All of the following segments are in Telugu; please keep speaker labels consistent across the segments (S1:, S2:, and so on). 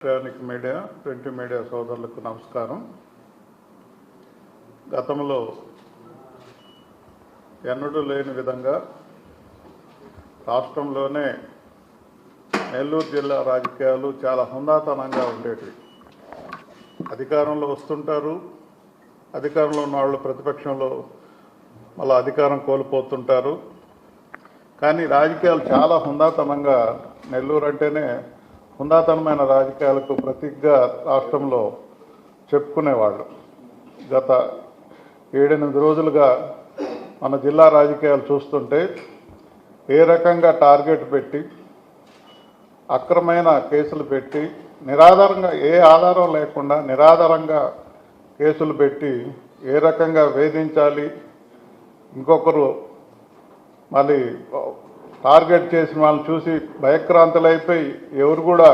S1: ఎలక్ట్రానిక్ మీడియా ప్రింట్ మీడియా సోదరులకు నమస్కారం. గతంలో ఎన్నడూ లేని విధంగా రాష్ట్రంలోనే నెల్లూరు జిల్లా రాజకీయాలు చాలా హుందాతనంగా ఉండేవి అధికారంలో వస్తుంటారు అధికారంలో ఉన్న వాళ్ళు ప్రతిపక్షంలో మళ్ళీ అధికారం కోల్పోతుంటారు. కానీ రాజకీయాలు చాలా హుందాతనంగా నెల్లూరు అంటేనే హుందాతనమైన రాజకీయాలకు ప్రతీకగా రాష్ట్రంలో చెప్పుకునేవాళ్ళు. గత ఏడెనిమిది రోజులుగా మన జిల్లా రాజకీయాలు చూస్తుంటే ఏ రకంగా టార్గెట్ పెట్టి అక్రమైన కేసులు పెట్టి నిరాధారంగా ఏ ఆధారం లేకుండా నిరాధారంగా కేసులు పెట్టి ఏ రకంగా వేధించాలి ఇంకొకరు మళ్ళీ టార్గెట్ చేసిన వాళ్ళని చూసి భయక్రాంతులైపోయి ఎవరు కూడా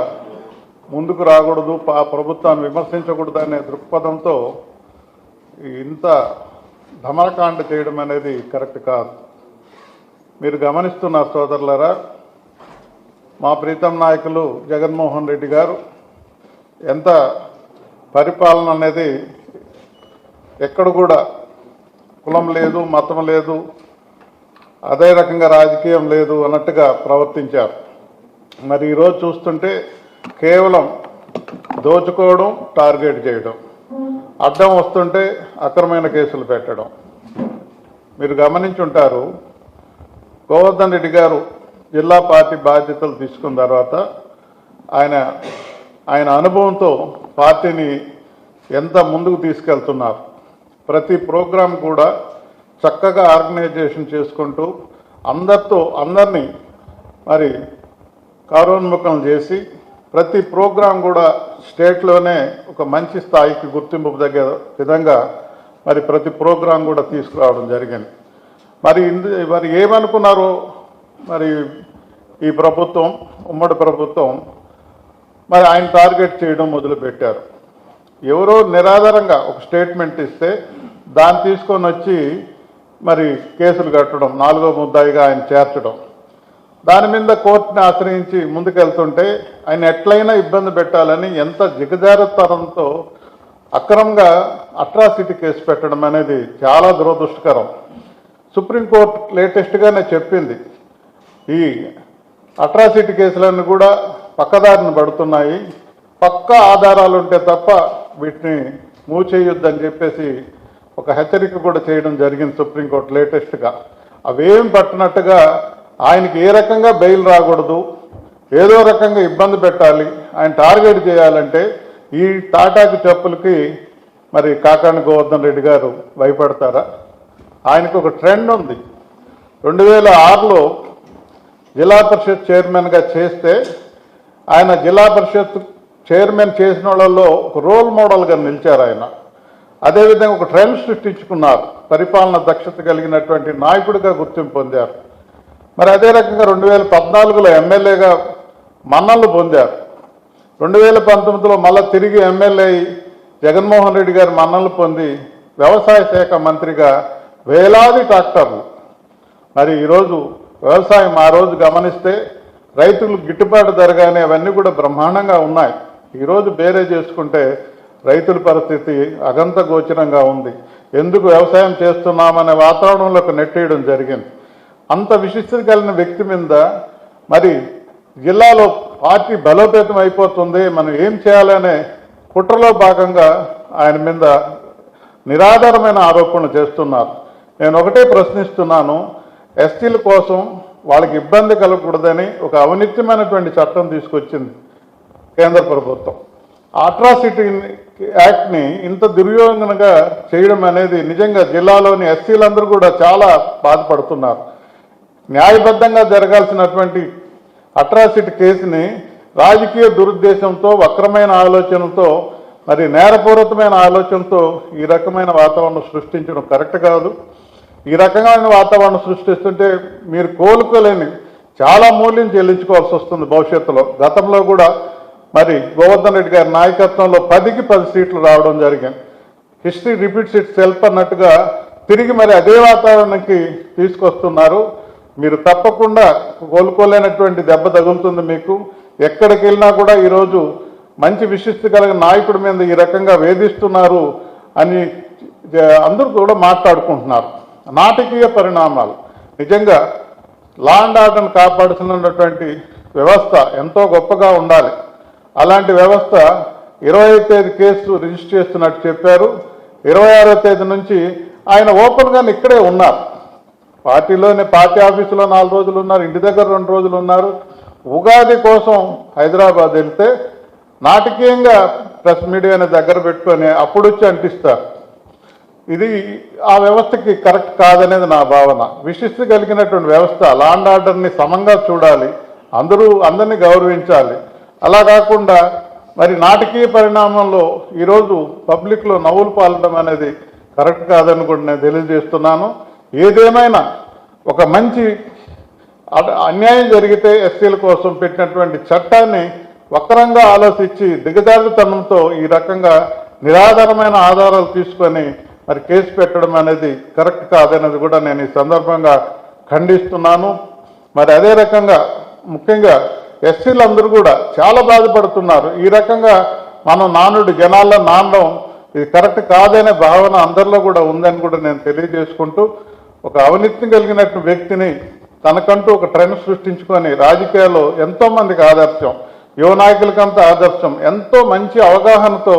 S1: ముందుకు రాకూడదు పా ప్రభుత్వాన్ని విమర్శించకూడదు అనే దృక్పథంతో ఇంత ధమరకాండ చేయడం అనేది కరెక్ట్ కాదు. మీరు గమనిస్తున్న సోదరులరా మా ప్రీతం నాయకులు జగన్మోహన్ రెడ్డి గారు ఎంత పరిపాలన అనేది ఎక్కడ కూడా కులం లేదు మతం లేదు అదే రకంగా రాజకీయం లేదు అన్నట్టుగా ప్రవర్తించారు. మరి ఈరోజు చూస్తుంటే కేవలం దోచుకోవడం టార్గెట్ చేయడం అడ్డం వస్తుంటే అక్రమైన కేసులు పెట్టడం. మీరు గమనించుంటారు గోవర్ధన్ రెడ్డి గారు జిల్లా పార్టీ బాధ్యతలు తీసుకున్న తర్వాత ఆయన ఆయన అనుభవంతో పార్టీని ఎంత ముందుకు తీసుకెళ్తున్నారు. ప్రతి ప్రోగ్రాం కూడా చక్కగా ఆర్గనైజేషన్ చేసుకుంటూ అందరితో అందరినీ మరి కారోన్ముఖం చేసి ప్రతి ప్రోగ్రాం కూడా స్టేట్లోనే ఒక మంచి స్థాయికి గుర్తింపు దగ్గర విధంగా మరి ప్రతి ప్రోగ్రాం కూడా తీసుకురావడం జరిగింది. మరి ఇందు మరి ఏమనుకున్నారో మరి ఈ ప్రభుత్వం ఉమ్మడి ప్రభుత్వం మరి ఆయన టార్గెట్ చేయడం మొదలుపెట్టారు. ఎవరో నిరాధారంగా ఒక స్టేట్మెంట్ ఇస్తే దాన్ని తీసుకొని వచ్చి మరి కేసులు కట్టడం నాలుగో ముద్దాయిగా ఆయన చేర్చడం. దాని మీద కోర్టుని ఆశ్రయించి ముందుకెళ్తుంటే ఆయన ఎట్లయినా ఇబ్బంది పెట్టాలని ఎంత జిగజారతనంతో అక్రమంగా అట్రాసిటీ కేసు పెట్టడం అనేది చాలా దురదృష్టకరం. సుప్రీంకోర్టు లేటెస్ట్గానే చెప్పింది ఈ అట్రాసిటీ కేసులన్నీ కూడా పక్కదారిని పడుతున్నాయి పక్క ఆధారాలు ఉంటే తప్ప వీటిని మూవ్ చేయొద్దని చెప్పేసి ఒక హెచ్చరిక కూడా చేయడం జరిగింది సుప్రీంకోర్టు లేటెస్ట్గా. అవేం పట్టినట్టుగా ఆయనకి ఏ రకంగా బెయిల్ రాకూడదు ఏదో రకంగా ఇబ్బంది పెట్టాలి ఆయన టార్గెట్ చేయాలంటే ఈ టాటాకి చెప్పులకి మరి కాకాని గోవర్ధన్ రెడ్డి గారు భయపడతారా? ఆయనకు ఒక ట్రెండ్ ఉంది. రెండు వేల ఆరులో జిల్లా పరిషత్ చైర్మన్గా చేస్తే ఆయన జిల్లా పరిషత్ చైర్మన్ చేసిన వాళ్ళలో ఒక రోల్ మోడల్గా నిలిచారు ఆయన. అదేవిధంగా ఒక ట్రెండ్ సృష్టించుకున్నారు. పరిపాలన దక్షత కలిగినటువంటి నాయకుడిగా గుర్తింపు పొందారు. మరి అదే రకంగా రెండు వేల పద్నాలుగులో ఎమ్మెల్యేగా మన్నలు పొందారు. రెండు వేల పంతొమ్మిదిలో మళ్ళా తిరిగి ఎమ్మెల్యే జగన్మోహన్ రెడ్డి గారు మన్నలు పొంది వ్యవసాయ శాఖ మంత్రిగా వేలాది ట్రాక్టర్లు. మరి ఈరోజు వ్యవసాయం ఆ రోజు గమనిస్తే రైతులు గిట్టుబాటు ధర కానీ అవన్నీ కూడా బ్రహ్మాండంగా ఉన్నాయి. ఈరోజు బేరే చేసుకుంటే రైతుల పరిస్థితి అగంత గోచరంగా ఉంది. ఎందుకు వ్యవసాయం చేస్తున్నామనే వాతావరణంలోకి నెట్టేయడం జరిగింది. అంత విశిష్టత కలిగిన వ్యక్తి మీద మరి జిల్లాలో పార్టీ బలోపేతం అయిపోతుంది. మనం ఏం చేయాలనే కుట్రలో భాగంగా ఆయన మీద నిరాధారమైన ఆరోపణలు చేస్తున్నారు. నేను ఒకటే ప్రశ్నిస్తున్నాను. ఎస్టీల కోసం వాళ్ళకి ఇబ్బంది కలగకూడదని ఒక అవినిత్యమైనటువంటి చట్టం తీసుకొచ్చింది కేంద్ర ప్రభుత్వం. అట్రాసిటీని యాక్ట్ని ఇంత దుర్యోగంగా చేయడం అనేది నిజంగా జిల్లాలోని ఎస్సీలందరూ కూడా చాలా బాధపడుతున్నారు. న్యాయబద్ధంగా జరగాల్సినటువంటి అట్రాసిటీ కేసుని రాజకీయ దురుద్దేశంతో వక్రమైన ఆలోచనతో మరి నేరపూరితమైన ఆలోచనతో ఈ రకమైన వాతావరణం సృష్టించడం కరెక్ట్ కాదు. ఈ రకమైన వాతావరణం సృష్టిస్తుంటే మీరు కోలుకోలేని చాలా మూల్యం చెల్లించుకోవాల్సి వస్తుంది భవిష్యత్తులో. గతంలో కూడా మరి గోవర్ధన్ రెడ్డి గారి నాయకత్వంలో పదికి పది సీట్లు రావడం జరిగింది. హిస్టరీ రిపీట్స్ ఇట్ సెల్ఫ్ అన్నట్టుగా తిరిగి మరి అదే వాతావరణానికి తీసుకొస్తున్నారు. మీరు తప్పకుండా కోలుకోలేనటువంటి దెబ్బ తగులుతుంది మీకు. ఎక్కడికి వెళ్ళినా కూడా ఈరోజు మంచి విశిష్టి కలిగిన నాయకుడి మీద ఈ రకంగా వేధిస్తున్నారు అని అందరూ కూడా మాట్లాడుకుంటున్నారు. నాటకీయ పరిణామాలు. నిజంగా లా అండ్ ఆర్డర్ని కాపాడుతున్నటువంటి వ్యవస్థ ఎంతో గొప్పగా ఉండాలి. అలాంటి వ్యవస్థ ఇరవై తేదీ కేసు రిజిస్టర్ చేస్తున్నట్టు చెప్పారు. ఇరవై ఆరో తేదీ నుంచి ఆయన ఓపెన్గా ఇక్కడే ఉన్నారు. పార్టీలోనే పార్టీ ఆఫీసులో నాలుగు రోజులు ఉన్నారు ఇంటి దగ్గర రెండు రోజులు ఉన్నారు. ఉగాది కోసం హైదరాబాద్ వెళ్తే నాటకీయంగా ప్రెస్ మీడియాని దగ్గర పెట్టుకొని అప్పుడు వచ్చి అంటిస్తారు. ఇది ఆ వ్యవస్థకి కరెక్ట్ కాదనేది నా భావన. విశిష్ట కలిగినటువంటి వ్యవస్థ లాండ్ ఆర్డర్ని సమంగా చూడాలి. అందరూ అందరినీ గౌరవించాలి. అలా కాకుండా మరి నాటకీయ పరిణామంలో ఈరోజు పబ్లిక్లో నవ్వులు పాలడం అనేది కరెక్ట్ కాదని కూడా నేను తెలియజేస్తున్నాను. ఏదేమైనా ఒక మంచి అన్యాయం జరిగితే ఎస్సీల కోసం పెట్టినటువంటి చట్టాన్ని వక్రంగా ఆలోచించి దిగజారుతనంతో ఈ రకంగా నిరాధారమైన ఆధారాలు తీసుకొని మరి కేసు పెట్టడం అనేది కరెక్ట్ కాదనేది కూడా నేను ఈ సందర్భంగా ఖండిస్తున్నాను. మరి అదే రకంగా ముఖ్యంగా ఎస్సీలందరూ కూడా చాలా బాధపడుతున్నారు. ఈ రకంగా మనం నానుడు జనాల్లో నానడం ఇది కరెక్ట్ కాదనే భావన అందరిలో కూడా ఉందని కూడా నేను తెలియజేసుకుంటూ ఒక అవినీతిని కలిగినట్టు వ్యక్తిని తనకంటూ ఒక ట్రెండ్ సృష్టించుకొని రాజకీయాల్లో ఎంతో మందికి ఆదర్శం యువ నాయకులకంతా ఆదర్శం ఎంతో మంచి అవగాహనతో